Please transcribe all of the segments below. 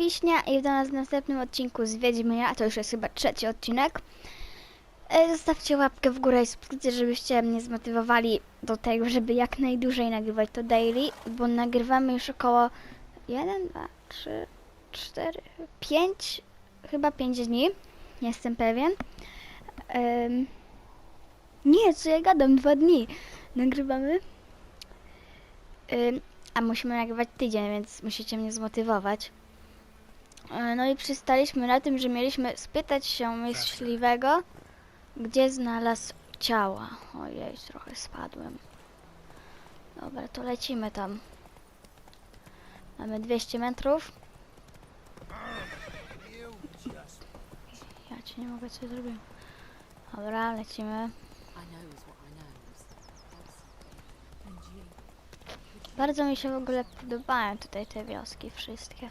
Wiśnia i do nas w następnym odcinku z Wiedźmina, a to już jest chyba trzeci odcinek. E, Zostawcie łapkę w górę i subskrypcję, żebyście mnie zmotywowali do tego, żeby jak najdłużej nagrywać to daily, bo nagrywamy już około 1, 2, 3, 4, 5, chyba 5 dni, nie jestem pewien. Em, nie, co ja gadam, dwa dni nagrywamy. Ym, a musimy nagrywać tydzień, więc musicie mnie zmotywować. E, No i przystaliśmy na tym, że mieliśmy spytać się myśliwego, gdzie znalazł ciała. Ojej, trochę spadłem. Dobra, to lecimy tam. Mamy 200 metrów. Ja ci nie mogę, co zrobiłem. Dobra, lecimy. Bardzo mi się w ogóle podobają tutaj te wioski wszystkie.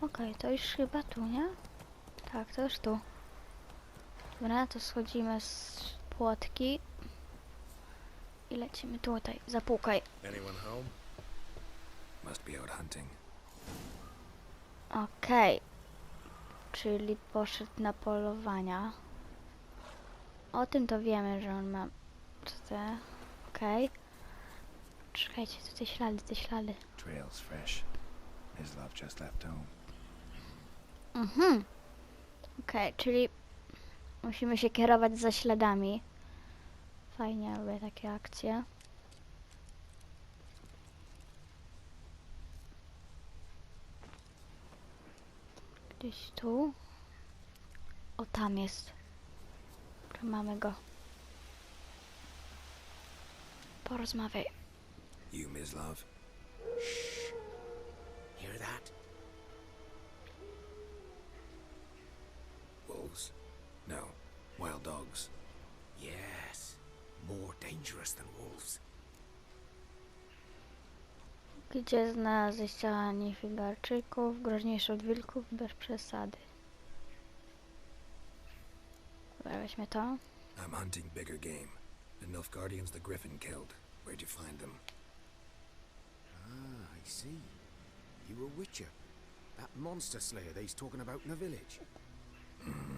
Okej, to już chyba tu, nie? Tak, to już tu. Dobra, to schodzimy z płotki. I lecimy tutaj, zapukaj. Anyone home? Must be out hunting. Okej. Czyli poszedł na polowania. O tym to wiemy, że on ma... Co te... Okej. Czekajcie, tu te ślady, te ślady. Trail's fresh. His love just left home. Mhm. Okej, czyli musimy się kierować za śladami. Fajnie, lubię takie akcje. Gdzieś tu. O, tam jest. Mamy go. Porozmawiaj. You. Love? Wolves? No. Wild dogs. Yes. More dangerous than wolves. Gdzie znaleźć ciała niefigarczyków, groźniejsze od wilków, bez przesady. Dobra, weźmy to. I'm hunting bigger game. The Nilfgaardians the Griffin killed. Where'd you find them? Ah, I see. You a witcher. That monster slayer they's talking about in the village. I'll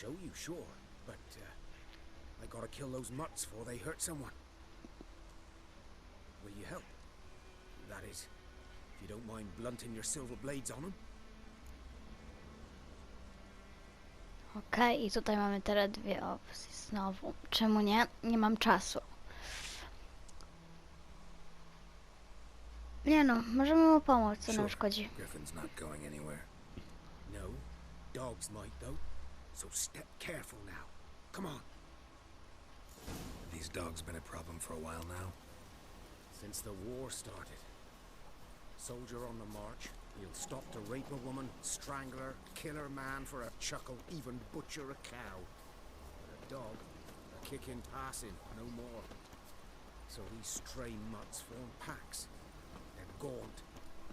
show you, sure, but uh, I gotta kill those mutts before they hurt someone. Will you help? That is, if you don't mind blunting your silver blades on them. Okej, i tutaj mamy teraz dwie opcje znowu. Czemu nie? Nie mam czasu. Nie no, możemy mu pomóc, co nam szkodzi. Griffin's not going anywhere. No, dogs might though. So step careful now. Come on. These dogs been a problem for a while now. Since the war started. Soldier on the march, he'll stop to rape a woman, strangle her, kill her man for a chuckle, even butcher a cow. But a dog, a kick in passing, no more. So these stray mutts form packs. They're gaunt.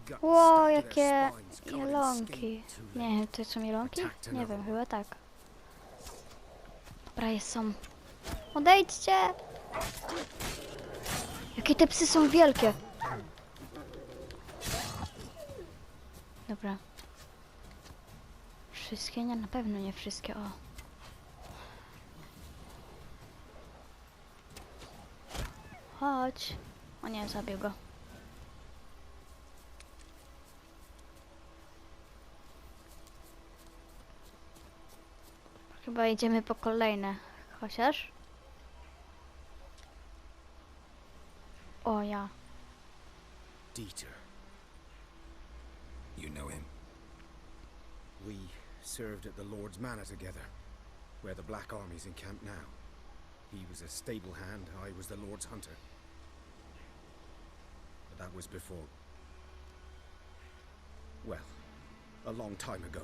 guts Ło, stuck to jakie their spines, covered in jelonki. skin. Too Nie wiem, to są jelonki? Nie wiem, chyba tak. Jest są. Odejdźcie! Jakie te psy są wielkie! Dobra. Wszystkie? Nie, na pewno nie wszystkie, o. Chodź. O nie, zabił go. Chyba idziemy po kolejne. Chociaż? O ja. Dieter. You know him? We served at the Lord's Manor together, where the Black Army's encamped now. He was a stable hand, I was the Lord's hunter. But that was before. Well, a long time ago.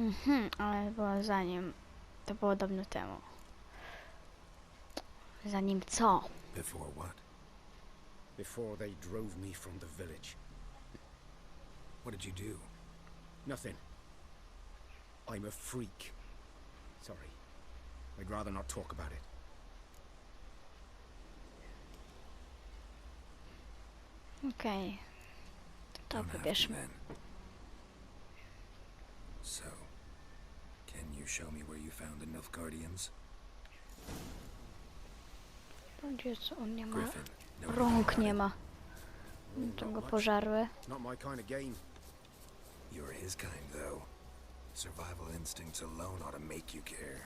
Mhm, ale było zanim. To było dawno temu. Zanim co? Before what? Before they drove me from the village. What did you do? Nothing. I'm a freak. Sorry. I'd rather not talk about it. Okej. Okay. To wybierzmy. So, show me where you found the Nilfgaardians? Gdzie co on nie ma? Griffin. know Rąk nie ma. To go pożarły. Not my kind of game. You're his kind, though. Survival instincts alone ought to make you care.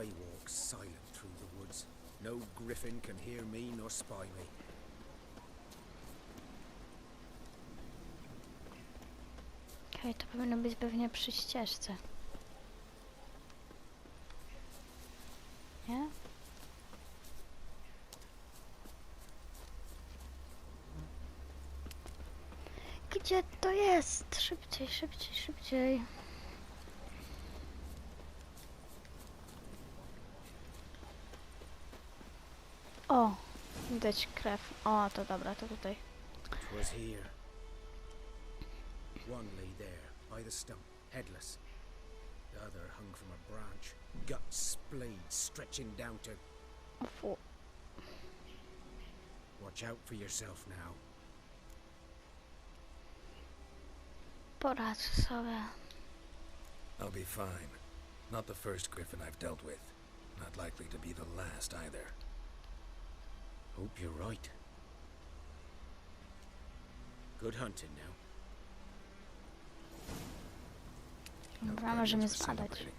I walk silent through the woods. No griffin can hear me nor spy me. Okej, to powinno być pewnie przy ścieżce. Nie? Gdzie to jest? Szybciej, szybciej, szybciej. O, widać krew. O, to dobra, to tutaj. Twas here. One lay there, by the stump, headless. The other hung from a branch, guts splayed, stretching down to. Watch out for yourself now. Poradzę sobie. I'll be fine. Not the first Griffin I've dealt with. Not likely to be the last either. Hope you're right. Good hunting now. Dobra, możemy celebrating.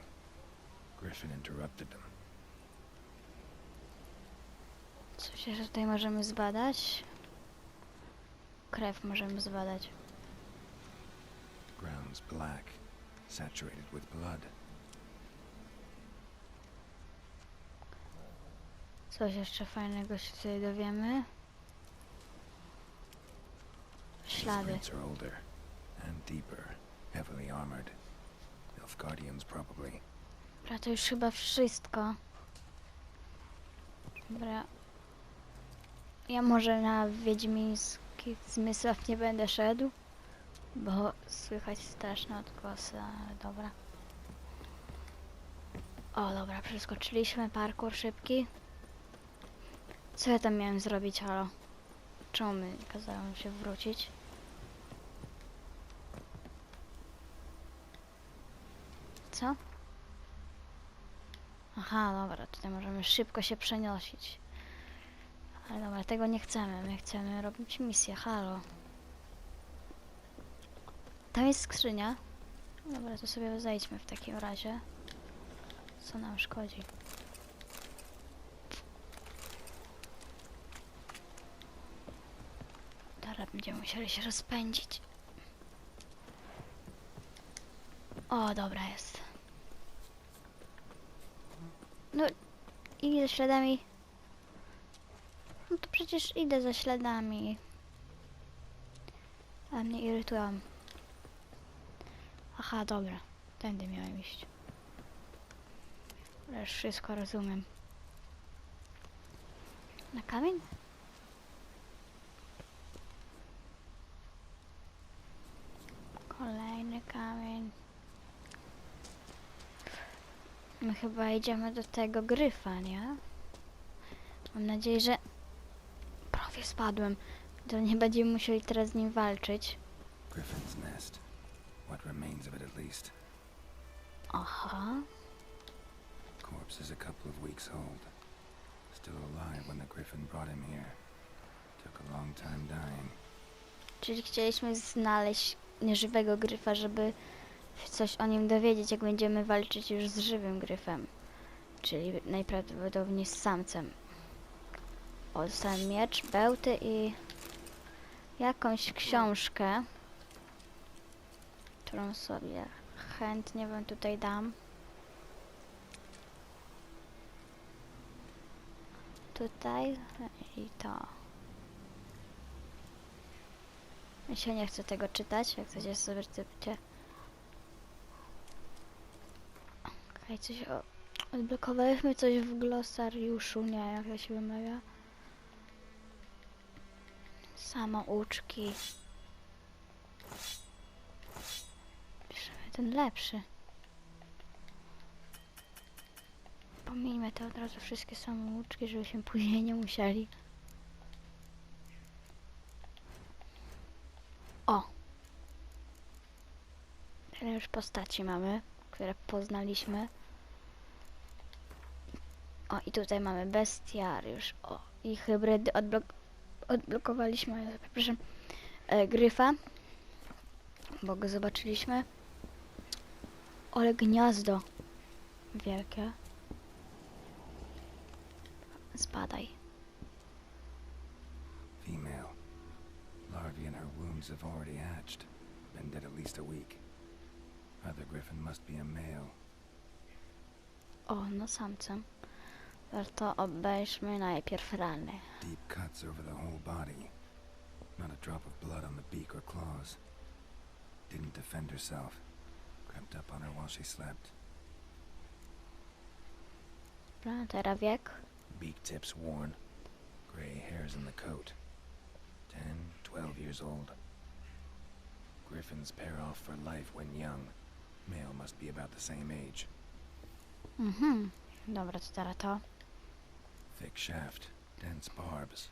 Griffin interrupted them. Co się tutaj możemy zbadać? Krew możemy zbadać. Ground's black, saturated with blood. Coś jeszcze fajnego się tutaj dowiemy. Ślady. Are older and deeper, heavily armored. Nilfgaardians probably. Dobra, to już chyba wszystko. Dobra. Ja może na Wiedźmińskich zmysłach nie będę szedł, bo słychać straszne odgłosy, ale dobra. O, dobra, przeskoczyliśmy parkour szybki. Co ja tam miałem zrobić, halo? Czemu mi kazałem się wrócić? Co? Aha, dobra, tutaj możemy szybko się przenosić. Ale dobra, tego nie chcemy. My chcemy robić misję, halo. Tam jest skrzynia. Dobra, to sobie zejdźmy w takim razie. Co nam szkodzi? Teraz będziemy musieli się rozpędzić. O, dobra jest. No, idę śladami. No to przecież idę za śladami. A mnie irytują. Aha, dobra. Tędy miałem iść. Już wszystko rozumiem. Na kamień? Kolejny kamień. My chyba idziemy do tego gryfa, nie? Mam nadzieję, że... Prawie spadłem. To nie będziemy musieli teraz z nim walczyć. Griffin's nest. What remains of it at least. Aha. Corpse is a couple of weeks old. Still alive when the Griffin brought him here. Took a long time dying. Czyli chcieliśmy znaleźć nieżywego gryfa, żeby coś o nim dowiedzieć, jak będziemy walczyć już z żywym gryfem. Czyli najprawdopodobniej z samcem. Dostałem miecz, bełty i jakąś książkę, którą sobie chętnie wam tutaj dam. Tutaj i to. Ja się nie chcę tego czytać, jak chcecie sobie czytacie. Okej, coś o... Odblokowaliśmy coś w glosariuszu, nie jak to się wymawia. Samouczki ten lepszy. Pomijmy to od razu wszystkie samouczki, żebyśmy później nie musieli. O! Tyle już postaci mamy, które poznaliśmy. O, i tutaj mamy bestiariusz. O, i hybrydy odblok odblokowaliśmy, przepraszam, e, gryfa, bo go zobaczyliśmy. Ale gniazdo wielkie. Spadaj. Female. Larvae in her wounds have already hatched. Been dead at least a week. Other griffin must be a male. O, no samcem. To obejrzmy najpierw rany. Deep cuts over the whole body. Not a drop of blood on the beak or claws. Didn't defend herself. Crept up on her while she slept. Dobra, teraz wiek. Beak tips worn. Gray hairs in the coat. Ten, twelve years old. Griffins pair off for life when young. Male must be about the same age. Mm-hmm. Dobra, to teraz to. Thick shaft, dense barbs.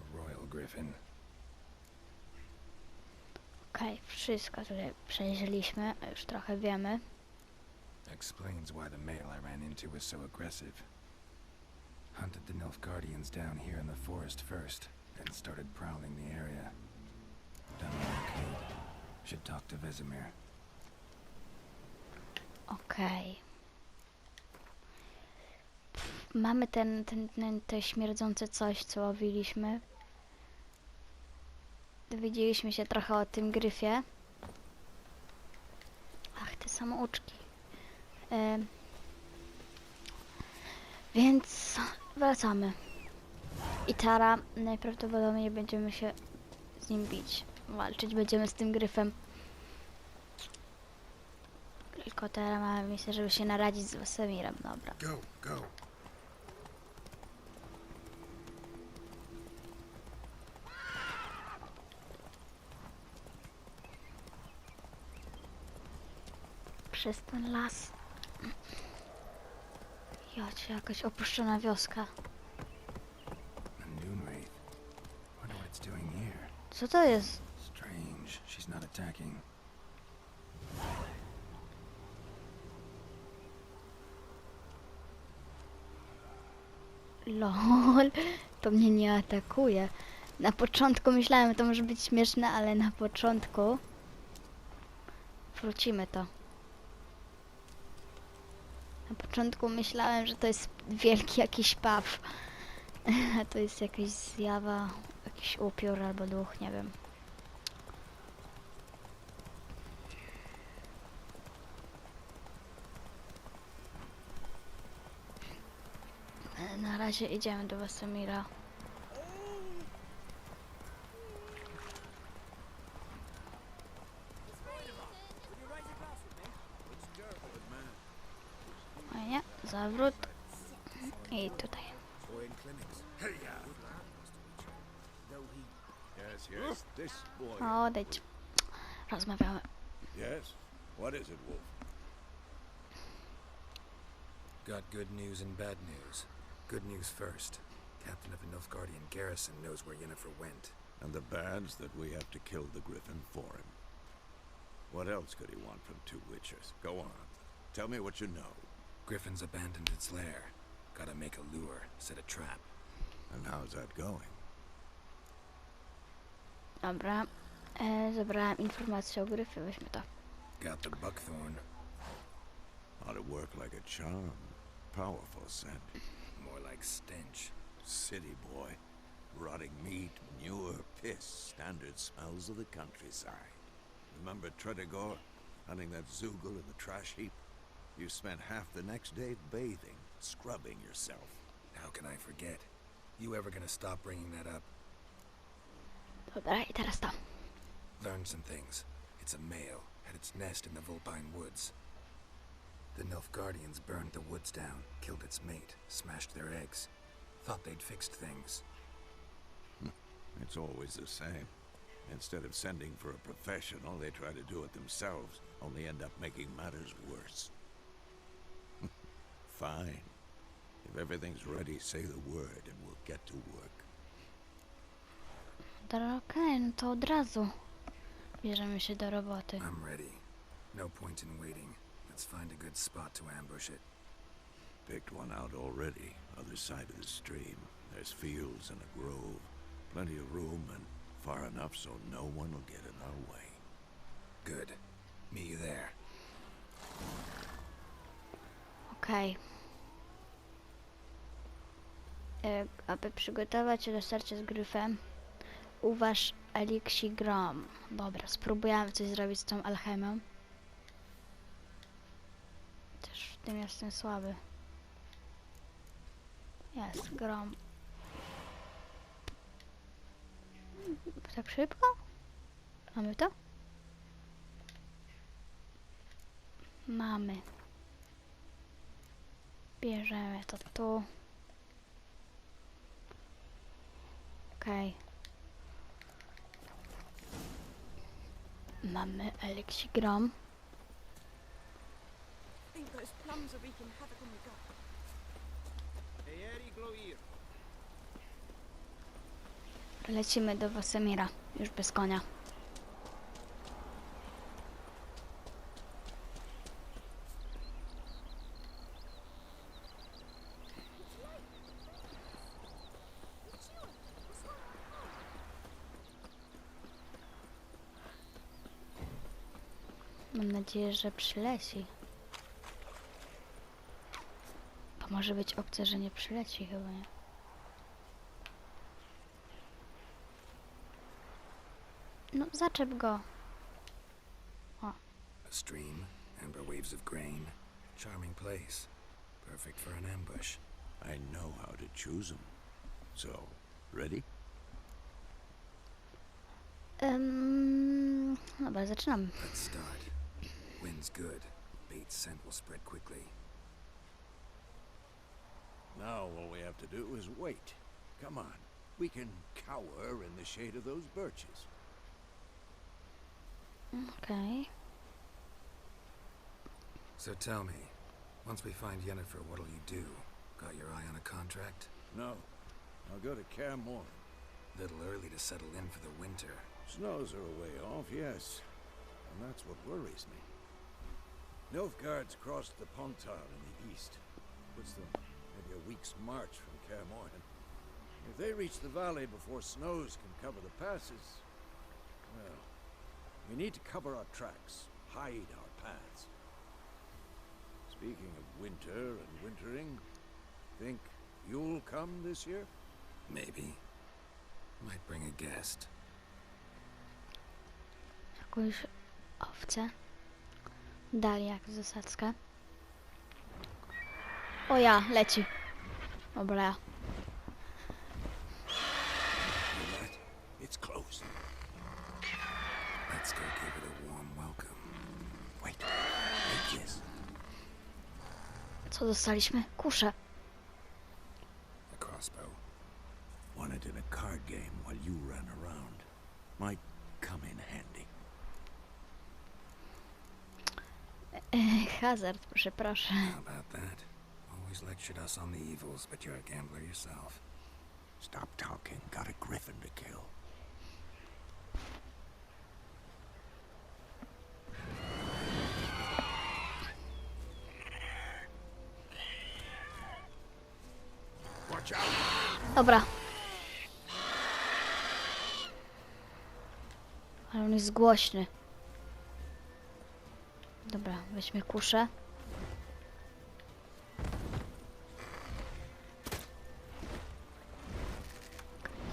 A royal griffin. Okej, wszystko tutaj przejrzeliśmy, już trochę wiemy. Explains why the male I ran into was so aggressive. Hunted the Nilfgaardians down here in the forest first, then started prowling the area. Done what. Should talk to Vesemir. Okej. Pff, Mamy ten, ten, ten, te śmierdzące coś, co łowiliśmy. Dowiedzieliśmy się trochę o tym gryfie. Ach, te samouczki. Więc wracamy. I Tara najprawdopodobniej będziemy się z nim bić. Walczyć będziemy z tym gryfem. Tylko teraz mamy miejsce, żeby się naradzić z Wesemirem, dobra. Go, go. Przez ten las. Jocie, jakaś opuszczona wioska. Co to jest? Strange. She's not attacking. LOL, to mnie nie atakuje. Na początku myślałem, to może być śmieszne, ale na początku... Wrócimy to. Początku myślałem, że to jest wielki jakiś paw. To jest jakaś zjawa, jakiś upiór albo duch, nie wiem. E, Na razie idziemy do Wesemira. Zawrót. I tutaj. Boy in clinics. Hey, yeah. Though he Yes, yes, this boy. Odejdź. Rozmawiamy. Yes? What is it, Wolf? Got good news and bad news. Good news first. Captain of the Nilfgaardian garrison knows where Yennefer went. And the bad's that we have to kill the griffin for him. What else could he want from two witches? Go on. Tell me what you know. Griffin's abandoned its lair. Gotta make a lure, set a trap. And how's that going? Dobra. E, zebrałem informację o gryfie, weźmy to. Got the buckthorn. Ought to work like a charm. Powerful scent. More like stench. City boy. Rotting meat, manure, piss. Standard smells of the countryside. Remember Tredegor? Hunting that Zoogle in the trash heap? You spent half the next day bathing, scrubbing yourself. How can I forget? You ever gonna stop bringing that up? Dobra, i teraz to. Learned some things. It's a male, had its nest in the Vulpine Woods. The Nilfgaardians burned the woods down, killed its mate, smashed their eggs. Thought they'd fixed things. Hmm, it's always the same. Instead of sending for a professional, they try to do it themselves, only end up making matters worse. Fine. If everything's ready, say the word and we'll get to work. Dobra, okej, no to od razu. Bierzemy się do roboty. I'm ready. No point in waiting. Let's find a good spot to ambush it. Picked one out already, other side of the stream. There's fields and a grove. Plenty of room and far enough so no one will get in our way. Good. Meet you there. Okej. E, Aby przygotować się do starcia z gryfem, uważ Elixigrom. Dobra, spróbujemy coś zrobić z tą alchemią. Też w tym jestem słaby. Jest, grom. Tak szybko? Mamy to? Mamy. Bierzemy to tu. Okej. Mamy Elixigrom. think those plums are wreaking havoc on the gut. Lecimy do Wasemira. Już bez konia. Mam nadzieję, że przyleci. To może być opcja, że nie przyleci chyba, nie? No, zaczep go. A stream, amber waves of grain. Charming place. Perfect for an ambush. I know how to choose 'em. So, ready? Um, dobra, zaczynam. Let's start. Wind's good. Bait's scent will spread quickly. Now all we have to do is wait. Come on. We can cower in the shade of those birches. Okay. So tell me, once we find Yennefer, what'll you do? Got your eye on a contract? No. I'll go to Kaer Morhen. Little early to settle in for the winter. Snows are a way off, yes. And that's what worries me. Nilfgaard's crossed the Pontar in the east. Puts them maybe a week's march from Kaer Morhen. If they reach the valley before snows can cover the passes, well, we need to cover our tracks, hide our paths. Speaking of winter and wintering, think you'll come this year? Maybe. Might bring a guest. Jakąś owcę. Dali jak zasadzkę. O ja, leci. Dobra. Hear that? It's close. Let's go give it a warm welcome. Wait. Wait, yes. Co dostaliśmy? Kuszę. A crossbow. Won it in a card game while you ran around. Might come in handy. E, hazard, proszę, proszę. How about that? Always lectured us on the evils, but you're a gambler yourself. Stop talking. Got a griffin to kill. Watch out! Dobra. Ale on jest głośny. Weźmy kuszę.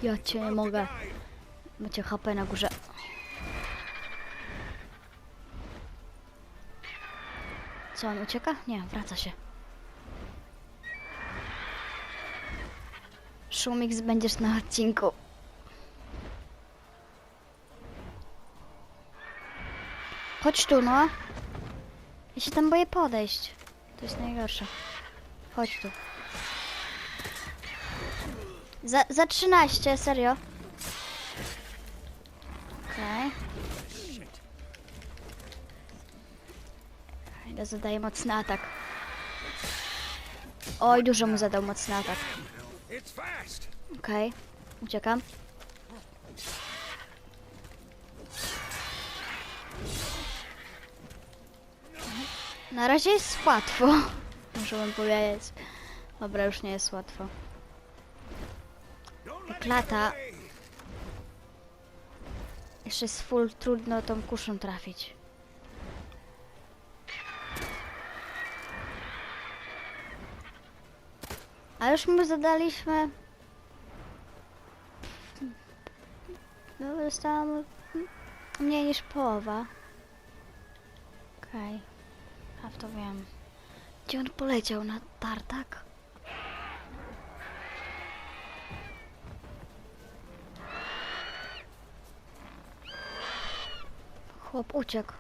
Ja cię nie mogę. Macie HP na górze. Co, on ucieka? Nie, wraca się. Szumix będziesz na odcinku. Chodź tu, no. Ja się tam boję podejść. To jest najgorsze. Chodź tu. Za, za 13, serio. Okej. Okay. Zadaję mocny atak. Oj, dużo mu zadał mocny atak. Okej, uciekam. Na razie jest łatwo. Muszę wam powiedzieć. Dobra, już nie jest łatwo. Jak lata. Jeszcze jest full trudno tą kuszą trafić. A już mu zadaliśmy. No, zostało mu mniej niż połowa. Okej. A to wiem. Gdzie on poleciał? Na tartak? Chłop uciekł.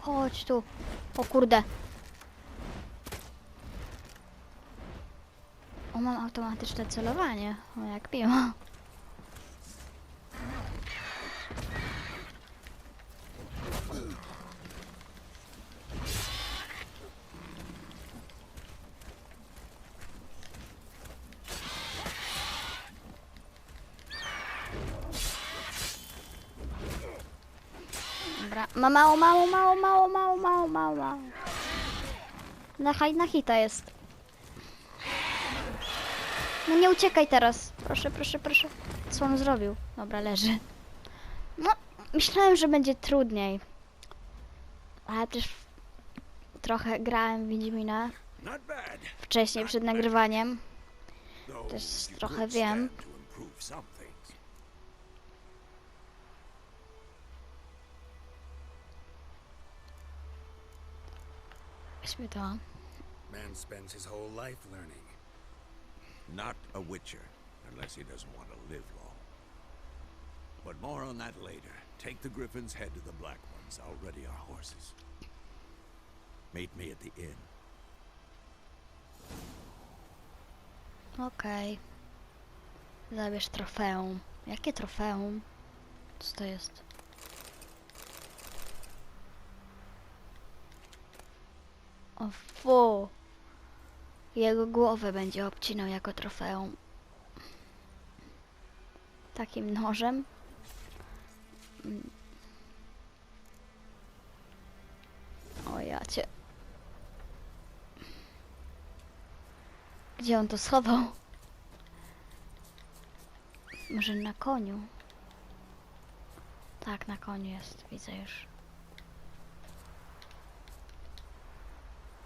Chodź tu. O kurde. O, mam automatyczne celowanie. O, jak miło. Dobra, ma mało, mało, mało, mało, mało, mało, mało. Na, na hita jest. No nie uciekaj teraz. Proszę, proszę, proszę. Co on zrobił? Dobra, leży. No, myślałem, że będzie trudniej. Ale też trochę grałem w Wiedźmina wcześniej, przed nagrywaniem. Though Też trochę wiem. Weźmy to. Man spends his whole life learning. Not a witcher, unless he doesn't want to live long. But more on that later. Take the griffin's head to the black ones. I'll ready our horses. Meet me at the inn. Okej. Zabierz trofeum. Jakie trofeum? Co to jest? O. Jego głowę będzie obcinał jako trofeum. Takim nożem. Mm. O ja cię. Gdzie on to schował? Może na koniu? Tak, na koniu jest, widzę już.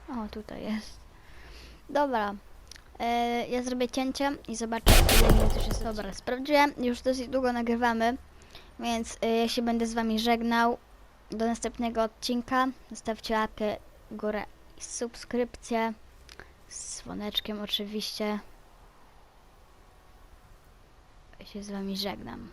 O, tutaj jest. Dobra. E, ja zrobię cięcie i zobaczę, ile jest. Dobra, sprawdziłem. Już dosyć długo nagrywamy, więc e, ja się będę z wami żegnał. Do następnego odcinka. Zostawcie łapkę górę i subskrypcję. Z dzwoneczkiem oczywiście. Ja się z wami żegnam.